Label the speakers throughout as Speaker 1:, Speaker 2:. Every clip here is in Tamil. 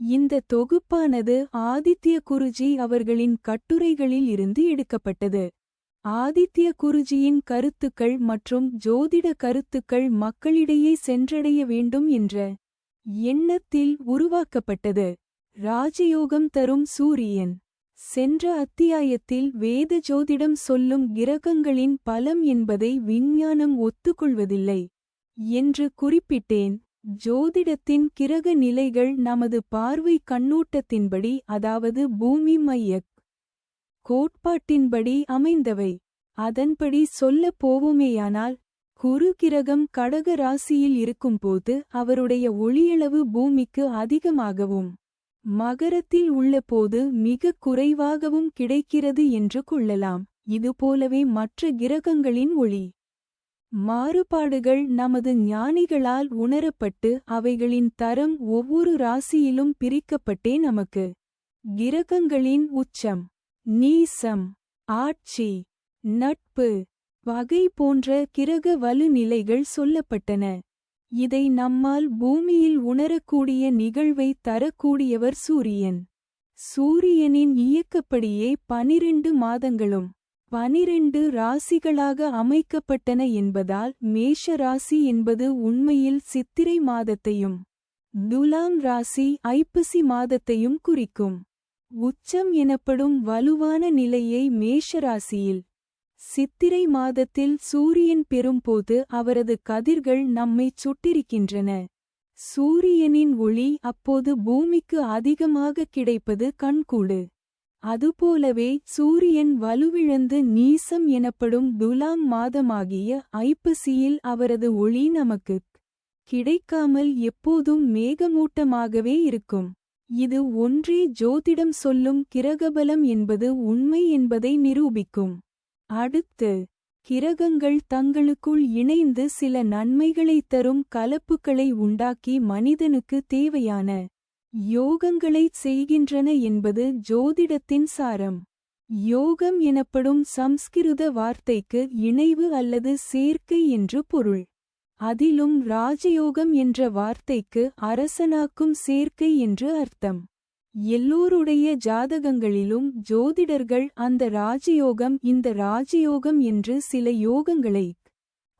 Speaker 1: இந்த தொகுப்பானது ஆதித்ய குருஜி அவர்களின் கட்டுரைகளில் இருந்து எடுக்கப்பட்டது. ஆதித்ய குருஜியின் கருத்துக்கள் மற்றும் ஜோதிட கருத்துக்கள் மக்களிடையே சென்றடைய வேண்டும் என்ற எண்ணத்தில் உருவாக்கப்பட்டது. ராஜயோகம் தரும் சூரியன். சென்ற அத்தியாயத்தில் வேத ஜோதிடம் சொல்லும் கிரகங்களின் பலம் என்பதை விஞ்ஞானம் ஒத்துக்கொள்வதில்லை. என்று குறிப்பிட்டேன். ஜோதிடத்தின் கிரக நிலைகள் நமது பார்வை கண்ணோட்டத்தின்படி அதாவது பூமி மையக் கோட்பாட்டின்படி அமைந்தவை. அதன்படி சொல்லப் போவோமேயானால் குரு கிரகம் கடக ராசியில் இருக்கும்போது அவருடைய ஒளியளவு பூமிக்கு அதிகமாகவும் மகரத்தில் உள்ளபோது மிகக் குறைவாகவும் கிடைக்கிறது என்று கொள்ளலாம். இதுபோலவே மற்ற கிரகங்களின் ஒளி. மாறுபாடுகள் நமது ஞானிகளால் உணரப்பட்டு அவைகளின் தரம் ஒவ்வொரு ராசியிலும் பிரிக்கப்பட்டே நமக்கு. கிரகங்களின் உச்சம் நீசம் ஆட்சி நட்பு வகை போன்ற கிரக வலுநிலைகள் சொல்லப்பட்டன. இதை நம்மால் பூமியில் உணரக்கூடிய நிகழ்வை தரக்கூடியவர் சூரியன். சூரியனின் இயக்கப்படியே பனிரெண்டு மாதங்களும் பனிரெண்டு ராசிகளாக அமைக்கப்பட்டன என்பதால் மேஷ ராசி என்பது உண்மையில் சித்திரை மாதத்தையும் துலாம் ராசி ஐப்பசி மாதத்தையும் குறிக்கும். உச்சம் எனப்படும் வலுவான நிலையை மேஷராசியில் சித்திரை மாதத்தில் சூரியன் பெறும்போது அவரது கதிர்கள் நம்மைச் சுட்டிருக்கின்றன. சூரியனின் ஒளி அப்போது பூமிக்கு அதிகமாக கிடைப்பது கண்கூடு. அதுபோலவே சூரியன் வலுவிழந்து நீசம் எனப்படும் துலாம் மாதமாகிய ஐப்பசியில் அவரது ஒளி நமக்கு கிடைக்காமல் எப்போதும் மேகமூட்டமாகவே இருக்கும். இது ஒன்றே ஜோதிடம் சொல்லும் கிரகபலம் என்பது உண்மை என்பதை நிரூபிக்கும். அடுத்து கிரகங்கள் தங்களுக்குள் இணைந்து சில நன்மைகளைத் தரும் கலப்புகளை உண்டாக்கி மனிதனுக்கு தேவையான யோகங்களைச் செய்கின்றன என்பது ஜோதிடத்தின் சாரம். யோகம் எனப்படும் சம்ஸ்கிருத வார்த்தைக்கு இணைவு அல்லது சேர்க்கை என்று பொருள். அதிலும் ராஜயோகம் என்ற வார்த்தைக்கு அரசனாக்கும் சேர்க்கை என்று அர்த்தம். எல்லோருடைய ஜாதகங்களிலும் ஜோதிடர்கள் அந்த ராஜயோகம் இந்த ராஜயோகம் என்று சில யோகங்களை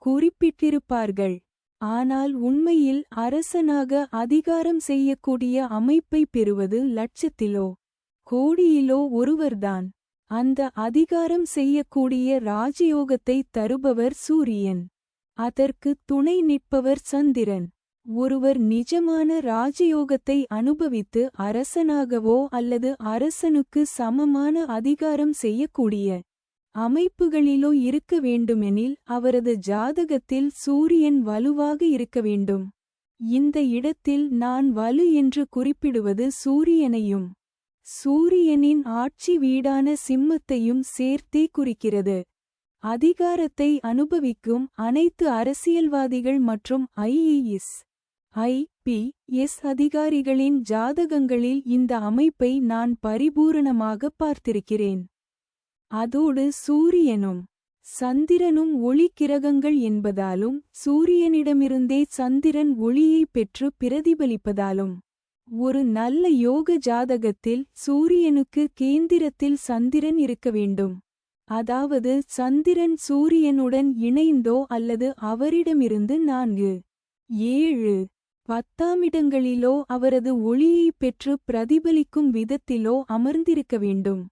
Speaker 1: குறிப்பிட்டிருப்பார்கள். ஆனால் உண்மையில் அரசனாக அதிகாரம் செய்யக்கூடிய அமைப்பை பெறுவது லட்சத்திலோ கோடியிலோ ஒருவர்தான். அந்த அதிகாரம் செய்யக்கூடிய ராஜயோகத்தை தருபவர் சூரியன். அதற்கு துணை நிற்பவர் சந்திரன். ஒருவர் நிஜமான ராஜயோகத்தை அனுபவித்து அரசனாகவோ அல்லது அரசனுக்கு சமமான அதிகாரம் செய்யக்கூடிய அமைப்புகளிலோ இருக்க வேண்டுமெனில் அவரது ஜாதகத்தில் சூரியன் வலுவாக இருக்க வேண்டும். இந்த இடத்தில் நான் வலு என்று குறிப்பிடுவது சூரியனையும் சூரியனின் ஆட்சி வீடான சிம்மத்தையும் சேர்த்தே குறிக்கிறது. அதிகாரத்தை அனுபவிக்கும் அனைத்து அரசியல்வாதிகள் மற்றும் ஐஇஎஸ் ஐ பி எஸ் அதிகாரிகளின் ஜாதகங்களில் இந்த அமைப்பை நான் பரிபூரணமாக பார்த்திருக்கிறேன். அதோடு சூரியனும் சந்திரனும் ஒளிக்கிரகங்கள் என்பதாலும் சூரியனிடமிருந்தே சந்திரன் ஒளியை பெற்று பிரதிபலிப்பதாலும் ஒரு நல்ல யோக ஜாதகத்தில் சூரியனுக்கு கேந்திரத்தில் சந்திரன் இருக்க வேண்டும். அதாவது சந்திரன் சூரியனுடன் இணைந்தோ அல்லது அவரிடமிருந்து நான்கு ஏழு பத்தாமிடங்களிலோ அவரது ஒளியைப் பெற்று பிரதிபலிக்கும் விதத்திலோ அமர்ந்திருக்க வேண்டும்.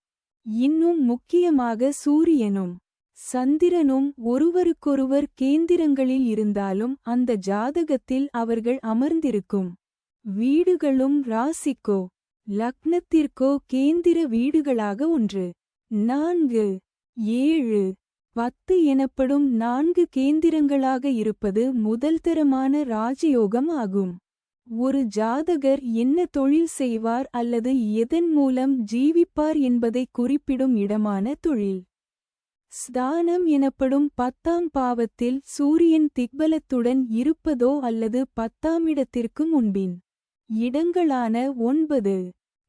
Speaker 1: இன்னும் முக்கியமாக சூரியனும் சந்திரனும் ஒருவருக்கொருவர் கேந்திரங்களில் இருந்தாலும் அந்த ஜாதகத்தில் அவர்கள் அமர்ந்திருக்கும். வீடுகளும் ராசிக்கோ லக்னத்திற்கோ கேந்திர வீடுகளாக ஒன்று. நான்கு ஏழு பத்து எனப்படும் நான்கு கேந்திரங்களாக இருப்பது முதல்தரமான ராஜயோகம் ஆகும். ஒரு ஜாதகர் என்ன தொழில் செய்வார் அல்லது எதன் மூலம் ஜீவிப்பார் என்பதை குறிப்பிடும் இடமான தொழில். ஸ்தானம் எனப்படும் பத்தாம் பாவத்தில் சூரியன் திக்பலத்துடன் இருப்பதோ அல்லது பத்தாம் இடத்திற்கு முன்பின். இடங்களான ஒன்பது.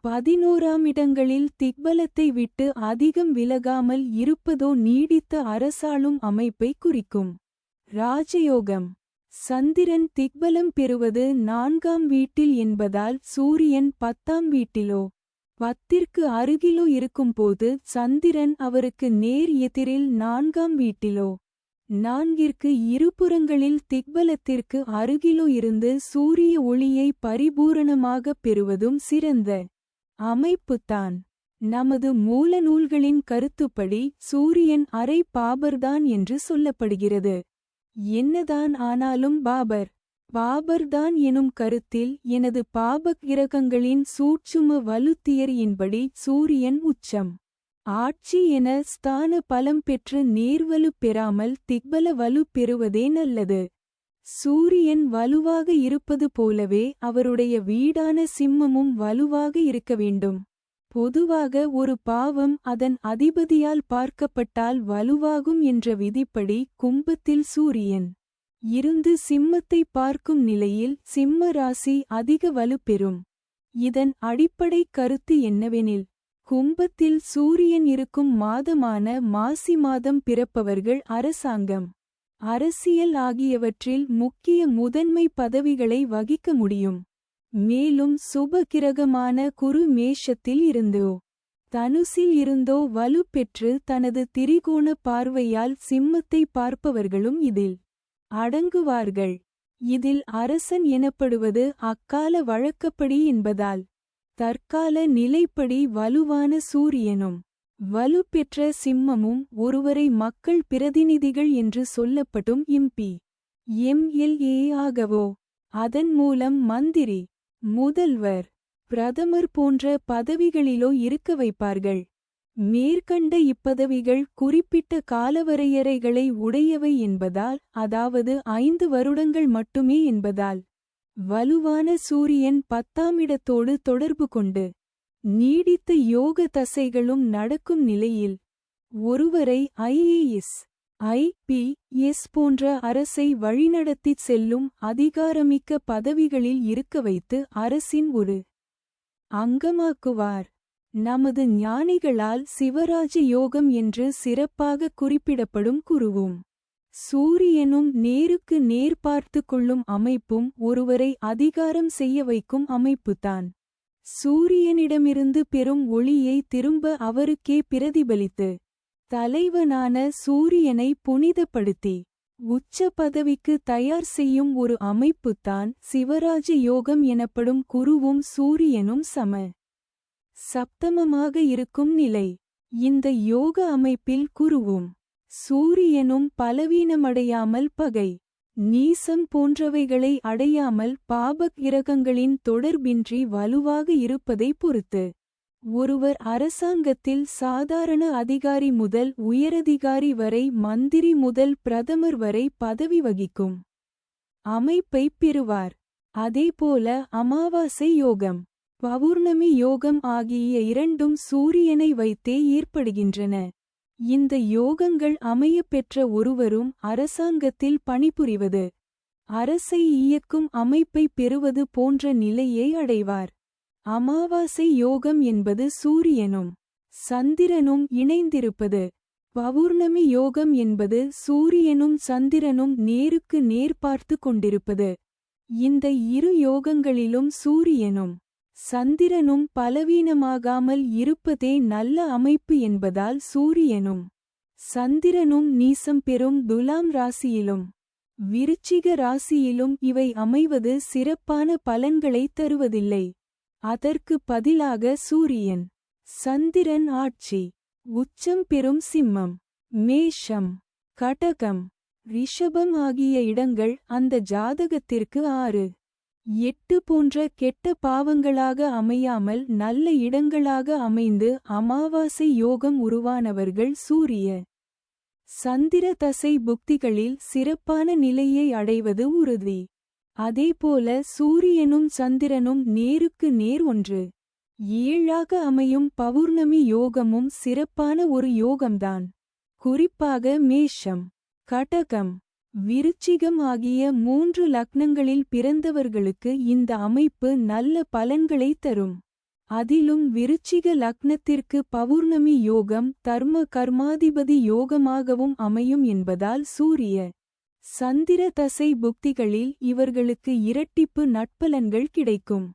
Speaker 1: பதினோராம் இடங்களில் திக்பலத்தை விட்டு அதிகம் விலகாமல் இருப்பதோ நீடித்த அரசாளும் அமைப்பை குறிக்கும். ராஜயோகம். சந்திரன் திக்பலம் பெறுவது நான்காம் வீட்டில் என்பதால் சூரியன் பத்தாம் வீட்டிலோ? பத்திற்கு அருகிலோ இருக்கும்போது சந்திரன் அவருக்கு நேர் எதிரில் நான்காம் வீட்டிலோ? நான்கிற்கு இருபுறங்களில் திக்பலத்திற்கு அருகிலோ இருந்து சூரிய ஒளியை பரிபூரணமாகப் பெறுவதும் சிறந்த அமைப்புத்தான். நமது மூல நூல்களின் கருத்துப்படி சூரியன் அரை பாபர்தான் என்று சொல்லப்படுகிறது. என்னதான் ஆனாலும் பாபர். பாபர்தான் எனும் கருத்தில் எனது பாபக் கிரகங்களின் சூட்சும வலுத்தியரியின்படி சூரியன் உச்சம். ஆட்சி என ஸ்தான பலம் பெற்று நேர்வலு பெறாமல் திக்பல வலு பெறுவதே நல்லது. சூரியன் வலுவாக இருப்பது போலவே அவருடைய வீடான சிம்மமும் வலுவாக இருக்க வேண்டும். பொதுவாக ஒரு பாவம் அதன் அதிபதியால் பார்க்கப்பட்டால் வலுவாகும் என்ற விதிப்படி கும்பத்தில் சூரியன் இருந்து சிம்மத்தை பார்க்கும் நிலையில் சிம்ம ராசி அதிக வலுப்பெறும் இதன் அடிப்படை கருத்து என்னவெனில் கும்பத்தில் சூரியன் இருக்கும் மாதமான மாசி மாதம் பிறப்பவர்கள் அரசாங்கம் அரசியல் ஆகியவற்றில் முக்கிய முதன்மை பதவிகளை வகிக்க முடியும். மேலும் சுபகிரகமான குரு மேஷத்தில் இருந்தோ தனுசில் இருந்தோ வலு பெற்று தனது திரிகோண பார்வையால் சிம்மத்தை பார்ப்பவர்களும் இதில் அடங்குவார்கள். இதில் அரசன் எனப்படுவது அக்கால வழக்கப்படி என்பதால் தற்கால நிலைப்படி வலுவான சூரியனும் வலு பெற்ற சிம்மமும் ஒருவரை மக்கள் பிரதிநிதிகள் என்று சொல்லப்படும் எம்பி எம்எல்ஏ ஆகவோ அதன் மூலம் மந்திரி முதல்வர் பிரதமர் போன்ற பதவிகளிலோ இருக்க வைப்பார்கள். மேற்கண்ட இப்பதவிகள் குறிப்பிட்ட காலவரையறைகளை உடையவை என்பதால் அதாவது ஐந்து வருடங்கள் மட்டுமே என்பதால் வலுவான சூரியன் பத்தாமிடத்தோடு தொடர்பு கொண்டு நீடித்த யோக தசைகளும் நடக்கும் நிலையில் ஒருவரை ஐஏஎஸ் ஐ. பி. எஸ். போன்ற அரசை வழிநடத்திச் செல்லும் அதிகாரமிக்க பதவிகளில் இருக்க வைத்து அரசின் ஒரு அங்கமாக்குவார். நமது ஞானிகளால் சிவராஜ யோகம் என்று சிறப்பாக குறிப்பிடப்படும் குருவும் சூரியனும் நேருக்கு நேர் பார்த்து கொள்ளும் அமைப்பும் ஒருவரை அதிகாரம் செய்ய வைக்கும் அமைப்புதான். சூரியனிடமிருந்து பெறும் ஒளியை திரும்ப அவருக்கே பிரதிபலித்து தலைவனான சூரியனை புனிதப்படுத்தி உச்ச பதவிக்கு தயார் செய்யும் ஒரு அமைப்புத்தான் சிவராஜ யோகம் எனப்படும் குருவும் சூரியனும் சம. சப்தமமாக இருக்கும் நிலை. இந்த யோக அமைப்பில் குருவும் சூரியனும் பலவீனமடையாமல் பகை. நீசம் போன்றவைகளை அடையாமல் பாபக் கிரகங்களின் தொடர்பின்றி வலுவாக இருப்பதை பொறுத்து ஒருவர் அரசாங்கத்தில் சாதாரண அதிகாரி முதல் உயரதிகாரி வரை மந்திரி முதல் பிரதமர் வரை பதவி வகிக்கும். அமைப்பைப் பெறுவார். அதேபோல அமாவாசை யோகம். பௌர்ணமி யோகம் ஆகிய இரண்டும் சூரியனை வைத்தே ஏற்படுகின்றன. இந்த யோகங்கள் அமையப் பெற்ற ஒருவரும் அரசாங்கத்தில் பணிபுரிவது அரசை இயக்கும் அமைப்பை பெறுவது போன்ற நிலையை அடைவார். அமாவாசை யோகம் என்பது சூரியனும் சந்திரனும் இணைந்திருப்பது. பௌர்ணமி யோகம் என்பது சூரியனும் சந்திரனும் நேருக்கு நேர் பார்த்து கொண்டிருப்பது. இந்த இரு யோகங்களிலும் சூரியனும் சந்திரனும் பலவீனமாகாமல் இருப்பதே நல்ல அமைப்பு என்பதால் சூரியனும் சந்திரனும் நீசம் பெறும் துலாம் ராசியிலும் விருச்சிக ராசியிலும் இவை அமைவது சிறப்பான பலன்களை தருவதில்லை. அதற்கு பதிலாக சூரியன். சந்திரன் ஆட்சி. உச்சம் பெறும் சிம்மம். மேஷம். கடகம். ரிஷபம் ஆகிய இடங்கள் அந்த ஜாதகத்திற்கு ஆறு. எட்டு போன்ற கெட்ட பாவங்களாக அமையாமல் நல்ல இடங்களாக அமைந்து அமாவாசை யோகம் உருவானவர்கள் சூரிய. சந்திர தசை புக்திகளில் சிறப்பான நிலையை அடைவது உறுதி. அதேபோல சூரியனும் சந்திரனும் நேருக்கு நேர் ஒன்று. ஏழாக அமையும் பௌர்ணமி யோகமும் சிறப்பான ஒரு யோகம்தான். குறிப்பாக மேஷம் கடகம் விருச்சிகம் ஆகிய மூன்று லக்னங்களில் பிறந்தவர்களுக்கு இந்த அமைப்பு நல்ல பலன்களை தரும். அதிலும் விருச்சிக லக்னத்திற்கு பௌர்ணமி யோகம் தர்ம கர்மாதிபதி யோகமாகவும் அமையும் என்பதால் சூரிய சந்திர தசை புக்திகளில் இவர்களுக்கு இரட்டிப்பு நட்பலன்கள் கிடைக்கும்.